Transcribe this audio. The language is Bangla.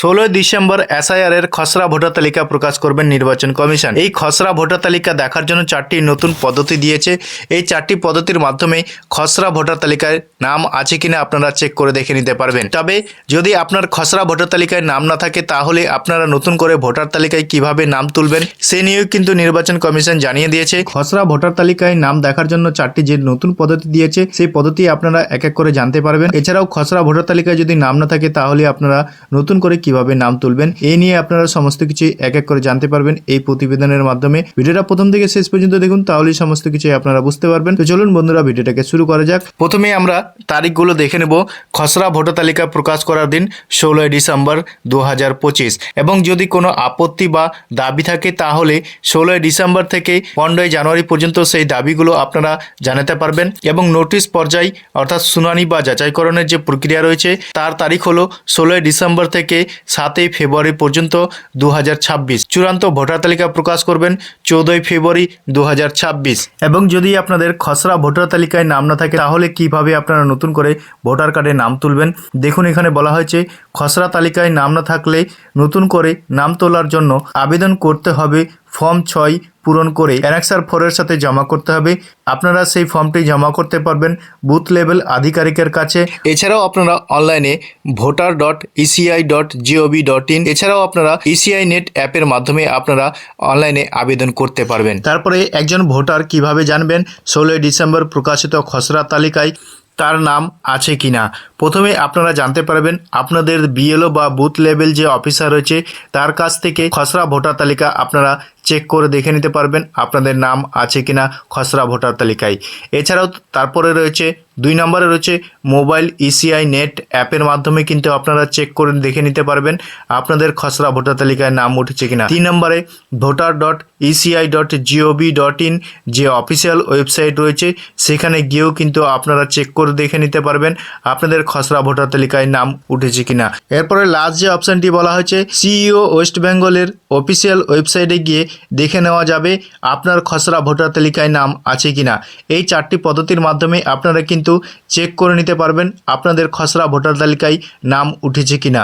ষোলোই ডিসেম্বর এসআইআর এর খসড়া ভোটার তালিকা প্রকাশ করবেন নির্বাচন কমিশন। এই খসড়া ভোটার তালিকা দেখার জন্য চারটি নতুন পদ্ধতি দিয়েছে। এই চারটি পদ্ধতির মাধ্যমে খসড়া ভোটার তালিকায় নাম আছে কিনা আপনারা চেক করে দেখে নিতে পারবেন। তবে যদি আপনার খসড়া ভোটার তালিকায় নাম না থাকে, তাহলে আপনারা নতুন করে ভোটার তালিকায় কীভাবে নাম তুলবেন সে নিয়েও কিন্তু নির্বাচন কমিশন জানিয়ে দিয়েছে। খসড়া ভোটার তালিকায় নাম দেখার জন্য চারটি যে নতুন পদ্ধতি দিয়েছে, সেই পদ্ধতি আপনারা এক এক করে জানতে পারবেন। এছাড়াও খসড়া ভোটার তালিকায় যদি নাম না থাকে, তাহলে আপনারা নতুন করে কীভাবে নাম তুলবেন এই নিয়ে আপনারা সমস্ত কিছু এক এক করে জানতে পারবেন এই প্রতিবেদনের মাধ্যমে। ভিডিওটা প্রথম থেকে শেষ পর্যন্ত দেখুন, তাহলেই সমস্ত কিছু আপনারা বুঝতে পারবেন। তো চলুন বন্ধুরা, ভিডিওটাকে শুরু করা যাক। প্রথমে আমরা তারিখগুলো দেখে নেব। খসড়া ভোটার তালিকা প্রকাশ করার দিন, ষোলোই ডিসেম্বর দু হাজার পঁচিশ। এবং যদি কোনো আপত্তি বা দাবি থাকে, তাহলে ষোলোই ডিসেম্বর থেকে পনেরোই জানুয়ারি পর্যন্ত সেই দাবিগুলো আপনারা জানাতে পারবেন। এবং নোটিশ পর্যায়, অর্থাৎ শুনানি বা যাচাইকরণের যে প্রক্রিয়া রয়েছে, তার তারিখ হলো ষোলোই ডিসেম্বর থেকে সাতই ফেব্রুয়ারি পর্যন্ত দু হাজার ছাব্বিশ। চূড়ান্ত ভোটার তালিকা প্রকাশ করবেন চৌদ্দই ফেব্রুয়ারি দু হাজার ছাব্বিশ। এবং যদি আপনাদের খসড়া ভোটার তালিকায় নাম না থাকে, তাহলে কীভাবে আপনারা নতুন করে ভোটার কার্ডে নাম তুলবেন? দেখুন, এখানে বলা হয়েছে, খসড়া তালিকায় নাম না থাকলে নতুন করে নাম তোলার জন্য আবেদন করতে হবে ফর্ম ছয় পূরণ করে অ্যানেক্সার ফোরের সাথে জমা করতে হবে। আপনারা সেই ফর্মটি জমা করতে পারবেন বুথ লেভেল আধিকারিকের কাছে। এছাড়াও আপনারা অনলাইনে voter dot ECI dot gov dot in এছাড়াও আপনারা ইসিআই নেট অ্যাপের মাধ্যমে আপনারা অনলাইনে আবেদন করতে পারবেন। তারপরে একজন ভোটার কীভাবে জানবেন? ষোলোই ডিসেম্বর প্রকাশিত খসড়া তালিকায় তার নাম আছে কি না প্রথমে আপনারা জানতে পারবেন আপনাদের বিএলও বা বুথ লেভেল যে অফিসার রয়েছে, তার কাছ থেকে খসড়া ভোটার তালিকা আপনারা চেক করে দেখে নিতে পারবেন আপনাদের নাম আছে কি না খসড়া ভোটার তালিকায়। এছাড়াও তারপরে রয়েছে দুই নম্বরে রয়েছে মোবাইল ইসিআই নেট অ্যাপের মাধ্যমে কিন্তু আপনারা চেক করে দেখে নিতে পারবেন আপনাদের খসড়া ভোটার তালিকায় নাম উঠেছে কিনা। তিন নম্বরে voter dot ECI dot gov dot in যে অফিসিয়াল ওয়েবসাইট রয়েছে, সেখানে গিয়েও কিন্তু আপনারা চেক করে দেখে নিতে পারবেন আপনাদের খসড়া ভোটার তালিকায় নাম উঠেছে কিনা। এরপরে লাস্ট যে অপশানটি বলা হয়েছে সিইও ওয়েস্ট বেঙ্গলের অফিসিয়াল ওয়েবসাইটে গিয়ে দেখে নেওয়া যাবে আপনার খসড়া ভোটার তালিকায় নাম আছে কিনা। এই চারটি পদ্ধতির মাধ্যমে আপনারা কিন্তু চেক করে নিতে পারবেন আপনাদের খসড়া ভোটার তালিকায় নাম উঠেছে কিনা।